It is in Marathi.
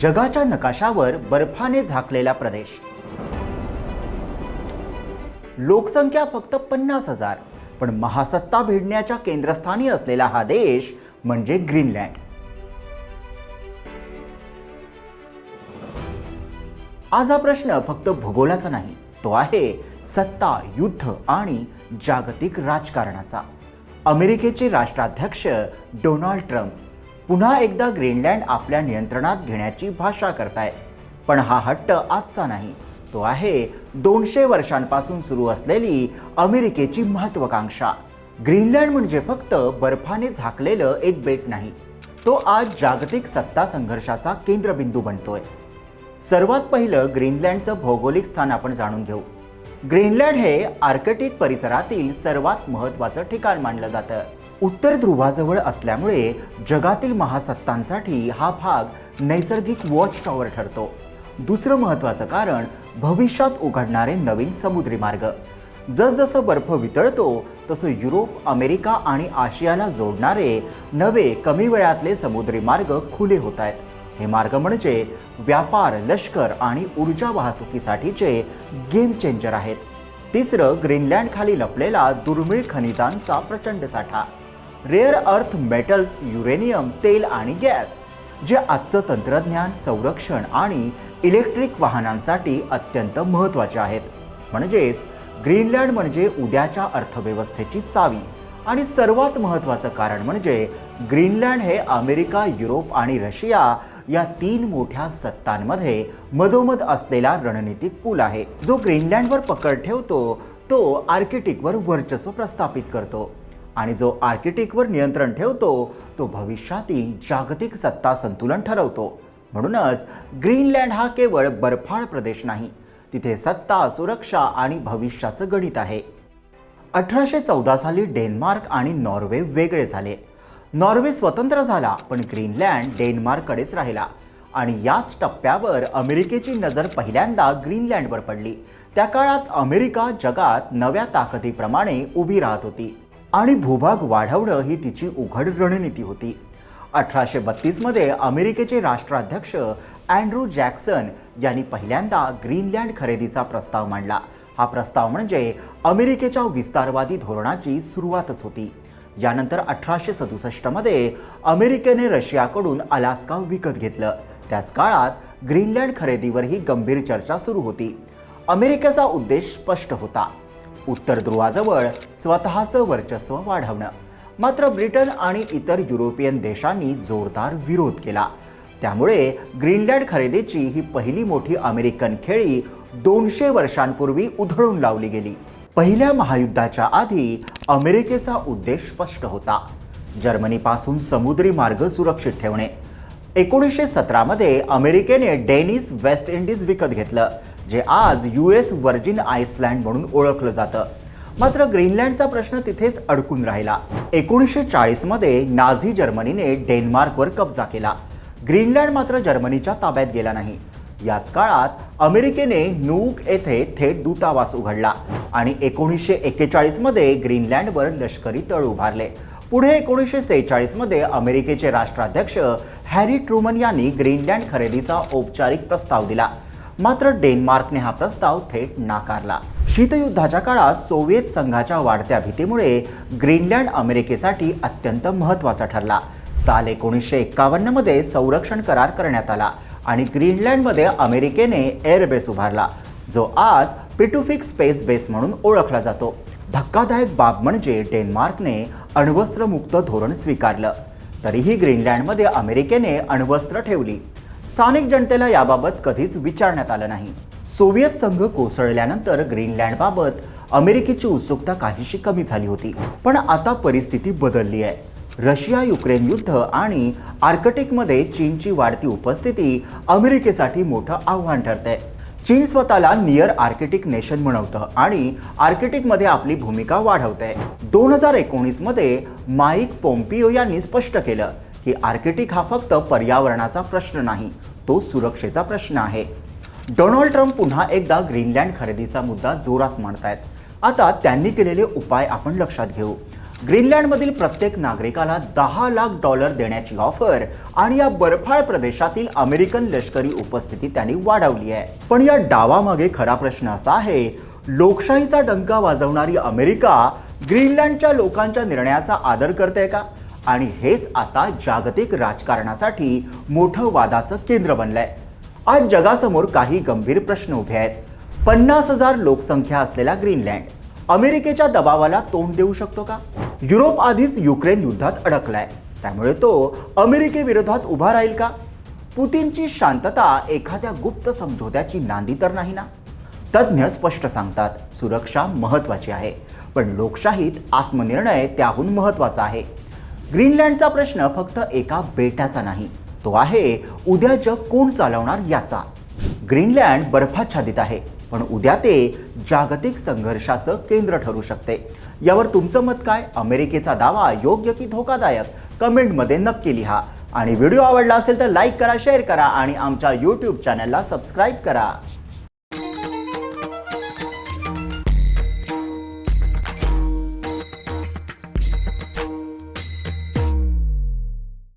जगाच्या नकाशावर बर्फाने झाकलेला प्रदेश. लोकसंख्या फक्त पन्नास हजार पण महासत्ता भिडण्याच्या केंद्रस्थानी असलेला हा देश म्हणजे ग्रीनलँड. आज हा प्रश्न फक्त भूगोलाचा नाही तो आहे सत्ता युद्ध आणि जागतिक राजकारणाचा. अमेरिकेचे राष्ट्राध्यक्ष डोनाल्ड ट्रम्प पुन्हा एकदा ग्रीनलँड आपल्या नियंत्रणात घेण्याची भाषा करताय. पण हा हट्ट आजचा नाही. तो आहे दोनशे वर्षांपासून सुरू असलेली अमेरिकेची महत्वाकांक्षा. ग्रीनलँड म्हणजे फक्त बर्फाने झाकलेलं एक बेट नाही. तो आज जागतिक सत्ता संघर्षाचा केंद्रबिंदू बनतोय. सर्वात पहिलं ग्रीनलँडचं भौगोलिक स्थान आपण जाणून घेऊ. ग्रीनलँड हे आर्कटिक परिसरातील सर्वात महत्त्वाचं ठिकाण मानलं जातं. उत्तर ध्रुवाजवळ असल्यामुळे जगातील महासत्तांसाठी हा भाग नैसर्गिक वॉच टॉवर ठरतो. दुसरं महत्त्वाचं कारण भविष्यात उघडणारे नवीन समुद्री मार्ग. जसजसं बर्फ वितळतो तसं युरोप अमेरिका आणि आशियाला जोडणारे नवे कमी वेळातले समुद्री मार्ग खुले होत आहेत हे मार्ग म्हणजे व्यापार लष्कर आणि ऊर्जा वाहतुकीसाठीचे गेम चेंजर आहेत. तिसरं ग्रीनलँड खाली लपलेला दुर्मिळ खनिजांचा प्रचंड साठा. रेअर अर्थ मेटल्स युरेनियम तेल आणि गॅस जे आजचं तंत्रज्ञान संरक्षण आणि इलेक्ट्रिक वाहनांसाठी अत्यंत महत्त्वाचे आहेत. म्हणजेच ग्रीनलँड म्हणजे उद्याच्या अर्थव्यवस्थेची चावी आणि सर्वात महत्त्वाचं कारण म्हणजे ग्रीनलँड हे अमेरिका युरोप आणि रशिया या तीन मोठ्या सत्तांमध्ये मधोमध असलेला रणनीतिक पूल आहे. जो ग्रीनलँडवर पकड ठेवतो तो आर्किटिकवर वर्चस्व प्रस्थापित करतो. आणि जो आर्किटेक्टवर नियंत्रण ठेवतो तो भविष्यातील जागतिक सत्ता संतुलन ठरवतो. म्हणूनच ग्रीनलँड हा केवळ बर्फाळ प्रदेश नाही तिथे सत्ता सुरक्षा आणि भविष्याचं गणित आहे. अठराशे चौदा साली डेन्मार्क आणि नॉर्वे वेगळे झाले. नॉर्वे स्वतंत्र झाला पण ग्रीनलँड डेन्मार्ककडेच राहिला. आणि याच टप्प्यावर अमेरिकेची नजर पहिल्यांदा ग्रीनलँडवर पडली. त्या काळात अमेरिका जगात नव्या ताकदीप्रमाणे उभी राहत होती. आणि भूभाग वाढवणं ही तिची उघड रणनीती होती. अठराशे बत्तीसमध्ये अमेरिकेचे राष्ट्राध्यक्ष अँड्रू जॅक्सन यांनी पहिल्यांदा ग्रीनलँड खरेदीचा प्रस्ताव मांडला. हा प्रस्ताव म्हणजे अमेरिकेच्या विस्तारवादी धोरणाची सुरुवातच होती. यानंतर अठराशे सदुसष्टमध्ये अमेरिकेने रशियाकडून अलास्का विकत घेतलं. त्याच काळात ग्रीनलँड खरेदीवरही गंभीर चर्चा सुरू होती. अमेरिकेचा उद्देश स्पष्ट होता. उत्तर ध्रुवाजवळ स्वतःचं वर्चस्व वाढवणं. मात्र ब्रिटन आणि इतर युरोपियन देशांनी जोरदार विरोध केला. त्यामुळे ग्रीनलँड खरेदीची ही पहिली मोठी अमेरिकन खेळी दोनशे वर्षांपूर्वी उधळून लावली गेली. पहिल्या महायुद्धाच्या आधी अमेरिकेचा उद्देश स्पष्ट होता. जर्मनीपासून समुद्री मार्ग सुरक्षित ठेवणे. एकोणीसशे सतरामध्ये अमेरिकेने डेनिस वेस्ट इंडिज विकत घेतलं जे आज यू एस व्हर्जिन आईसलँड म्हणून ओळखलं जातं. मात्र ग्रीनलँडचा प्रश्न तिथेच अडकून राहिला. एकोणीसशे चाळीसमध्ये नाझी जर्मनीने डेन्मार्कवर कब्जा केला. ग्रीनलँड मात्र जर्मनीच्या ताब्यात गेला नाही. याच काळात अमेरिकेने नूक येथे थेट दूतावास उघडला आणि एकोणीसशे एक्केचाळीसमध्ये ग्रीनलँडवर लष्करी तळ उभारले. पुढे एकोणीसशे सेहेचाळीसमध्ये अमेरिकेचे राष्ट्राध्यक्ष हॅरी ट्रुमन यांनी ग्रीनलँड खरेदीचा औपचारिक प्रस्ताव दिला. मात्र डेन्मार्कने हा प्रस्ताव थेट नाकारला. शीतयुद्धाच्या काळात सोव्हिएत संघाच्या वाढत्या भीतीमुळे ग्रीनलँड अमेरिकेसाठी अत्यंत महत्त्वाचा ठरला. साल एकोणीसशे एक्कावन्नमध्ये संरक्षण करार करण्यात आला आणि ग्रीनलँडमध्ये अमेरिकेने एअरबेस उभारला जो आज पिटुफिक स्पेस बेस म्हणून ओळखला जातो. धक्कादायक बाब म्हणजे डेन्मार्कने अण्वस्त्रमुक्त धोरण स्वीकारलं. तरीही ग्रीनलँडमध्ये अमेरिकेने अण्वस्त्र ठेवली. स्थानिक जनतेला याबाबत कधीच विचारण्यात आलं नाही. सोव्हिएत संघ कोसळल्यानंतर ग्रीनलँडबाबत अमेरिकेची उत्सुकता काहीशी कमी झाली होती. पण आता परिस्थिती बदलली आहे. रशिया युक्रेन युद्ध आणि आर्कटिकमध्ये चीनची वाढती उपस्थिती अमेरिकेसाठी मोठं आव्हान ठरतंय. चीन स्वतःला नियर आर्किटिक नेशन म्हणवतं आणि आर्किटिकमध्ये आपली भूमिका वाढवते. दोन हजार एकोणीसमध्ये माईक पोम्पिओ यांनी स्पष्ट केलं की आर्किटिक हा फक्त पर्यावरणाचा प्रश्न नाही तो सुरक्षेचा प्रश्न आहे. डोनाल्ड ट्रम्प पुन्हा एकदा ग्रीनलँड खरेदीचा मुद्दा जोरात मांडतायत. आता त्यांनी केलेले उपाय आपण लक्षात घेऊ. ग्रीनलँडमधील प्रत्येक नागरिकाला दहा लाख डॉलर देण्याची ऑफर आणि या बर्फाळ प्रदेशातील अमेरिकन लष्करी उपस्थिती त्यांनी वाढवली आहे. पण या डावामागे खरा प्रश्न असा आहे लोकशाहीचा डंका वाजवणारी अमेरिका ग्रीनलँडच्या लोकांच्या निर्णयाचा आदर करते का? आणि हेच आता जागतिक राजकारणासाठी मोठं वादाचं केंद्र बनलंय. आज जगासमोर काही गंभीर प्रश्न उभे आहेत. पन्नास हजार लोकसंख्या असलेला ग्रीनलँड अमेरिकेच्या दबावाला तोंड देऊ शकतो का? युरोप आधीच युक्रेन युद्धात अडकलाय. त्यामुळे तो अमेरिकेविरोधात उभा राहील का? पुतीनची शांतता एखाद्या गुप्त समझोत्याची नांदी तर नाही ना? तज्ज्ञ स्पष्ट सांगतात सुरक्षा महत्वाची आहे पण लोकशाहीत आत्मनिर्णय त्याहून महत्त्वाचा आहे. ग्रीनलँडचा प्रश्न फक्त एका बेटाचा नाही तो आहे उद्या जग कोण चालवणार याचा. ग्रीनलँड बर्फाच्छादित आहे. पण उद्या ते जागतिक संघर्षाचं केंद्र ठरू शकते. यावर तुमचं मत काय? अमेरिकेचा दावा योग्य की धोकादायक? कमेंटमध्ये नक्की लिहा. आणि व्हिडिओ आवडला असेल तर लाईक करा शेअर करा आणि आमच्या यूट्यूब चॅनलला सबस्क्राईब करा.